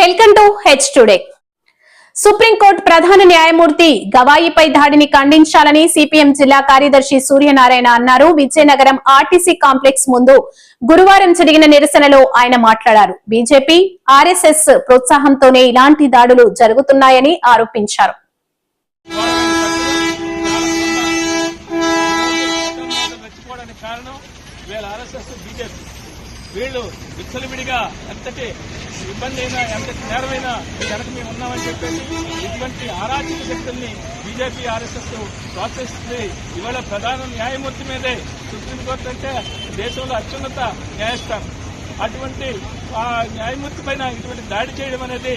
Welcome to H today. Supreme court ప్రధాన న్యాయమూర్తి గవాయిపై దాడిని ఖండించాలని సిపిఎం జిల్లా కార్యదర్శి సూర్యనారాయణ అన్నారు. విజయనగరం ఆర్టీసీ కాంప్లెక్స్ ముందు గురువారం జరిగిన నిరసనలో ఆయన మాట్లాడారు. బీజేపీ ఆర్ఎస్ఎస్ ప్రోత్సాహంతోనే ఇలాంటి దాడులు జరుగుతున్నాయని ఆరోపించారు. కారణం వీళ్ళు విచ్చలవిడిగా ఎంతటి ఇబ్బంది అయినా ఎంతటి నేరమైనా వెనక మేము ఉన్నామని చెప్పేసి ఇటువంటి ఆరాచక శక్తుల్ని బీజేపీ ఆర్ఎస్ఎస్ ప్రోత్సహిస్తుంది. ఇవాళ ప్రధాన న్యాయమూర్తి మీదే సుప్రీంకోర్టు అంటే దేశంలో అత్యున్నత న్యాయస్థానం. అటువంటి ఆ న్యాయమూర్తి పైన ఇటువంటి దాడి చేయడం అనేది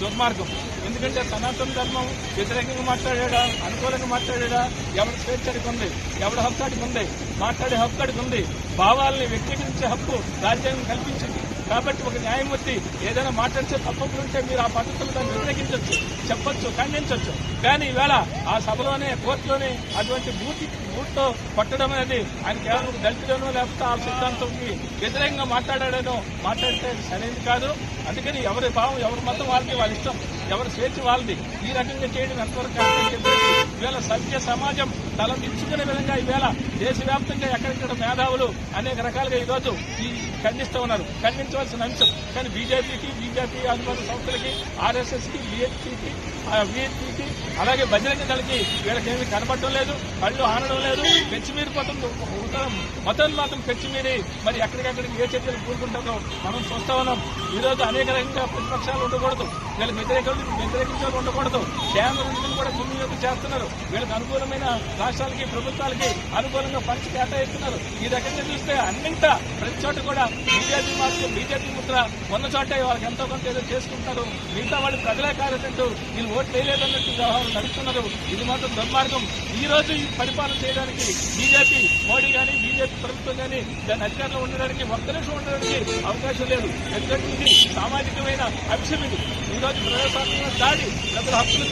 దుర్మార్గం. ఎందుకంటే సనాతన ధర్మం వ్యతిరేకంగా మాట్లాడా అనుకూలంగా మాట్లాడా ఎవరి స్వేచ్ఛడికి ఉంది? ఎవరి హక్కు అడిగి ఉంది? మాట్లాడే హక్కు అడిగి ఉంది. భావాలని వ్యక్తీకరించే హక్కు రాజ్యాంగం కల్పించింది. కాబట్టి ఒక న్యాయమూర్తి ఏదైనా మాట్లాడితే తప్పకుండా ఉంటే మీరు ఆ పద్ధతులు దాన్ని వ్యతిరేకించవచ్చు చెప్పొచ్చు ఖండించవచ్చు. కానీ ఈవేళ ఆ సభలోనే కోర్టులోనే అటువంటి భూతి బూట్తో పట్టడం అనేది ఆయన కేవలం దళితుడనో లేకపోతే ఆ సిద్ధాంతంకి వ్యతిరేకంగా మాట్లాడాడనో మాట్లాడితే సరైనది కాదు. అందుకని ఎవరి భావం ఎవరి మతం వాళ్ళకి వాళ్ళ ఇష్టం. ఎవరి స్వేచ్ఛ వాళ్ళది. ఈ రకంగా చేయడం ఎంతవరకు కరెక్ట్ చెప్పేసి ఈవేళ సభ్య సమాజం తలదించుకునే విధంగా ఈవేళ దేశవ్యాప్తంగా ఎక్కడెక్కడ మేధావులు అనేక రకాలుగా ఈరోజు ఈ ఖండిస్తూ ఉన్నారు. ఖండించవలసిన అంశం. కానీ బీజేపీకి బీజేపీ అనుబంధ సంస్థలకి ఆర్ఎస్ఎస్కి బిఎస్పీకి విఎస్పీకి అలాగే బజరంగ దళకి వీళ్ళకేమీ కనపడడం లేదు. కళ్ళు ఆనడం లేదు పెచ్చిమీరిపోతుంది మతం మాత్రం పెంచిమీరి మరి ఎక్కడికెక్కడికి ఏ చర్యలు కూరుకుంటుందో మనం చూస్తా ఉన్నాం. ఈ రోజు అనేక రకంగా ప్రతిపక్షాలు ఉండకూడదు. వీళ్ళకి వ్యతిరేకం వ్యతిరేకించే ఉండకూడదు. కేంద్ర నిధులు కూడా దుర్వినియోగం చేస్తున్నారు. వీళ్ళకి అనుకూలమైన రాష్ట్రాలకి ప్రభుత్వాలకి అనుకూలంగా పంచి కేటాయిస్తున్నారు. ఈ రకంగా చూస్తే అన్నింటా ప్రతి చోట కూడా బీజేపీ మాత్రం బీజేపీ ముద్ర ఉన్న చోటే వాళ్ళకి ఎంతో కొంత ఏదో చేసుకుంటారు. మిగతా వాళ్ళు ప్రజలే కాదన్నట్టు వీళ్ళు ఓట్లు వేయలేదన్నట్టు వ్యవహారం నడుస్తున్నారు. ఇది మాత్రం దుర్మార్గం. ఈ రోజు ఈ పరిపాలన చేయడానికి బీజేపీ మోడీ కానీ బీజేపీ ప్రభుత్వం కానీ దాని అధికారంలో ఉండడానికి ఒక్క నిమిషం ఉండడానికి అవకాశం లేదు. ఎందుకంటే ఇది సామాజికమైన అంశం ఇది. ఈరోజు ప్రజాస్వామ్యంగా దాడి ప్రజల హక్కులు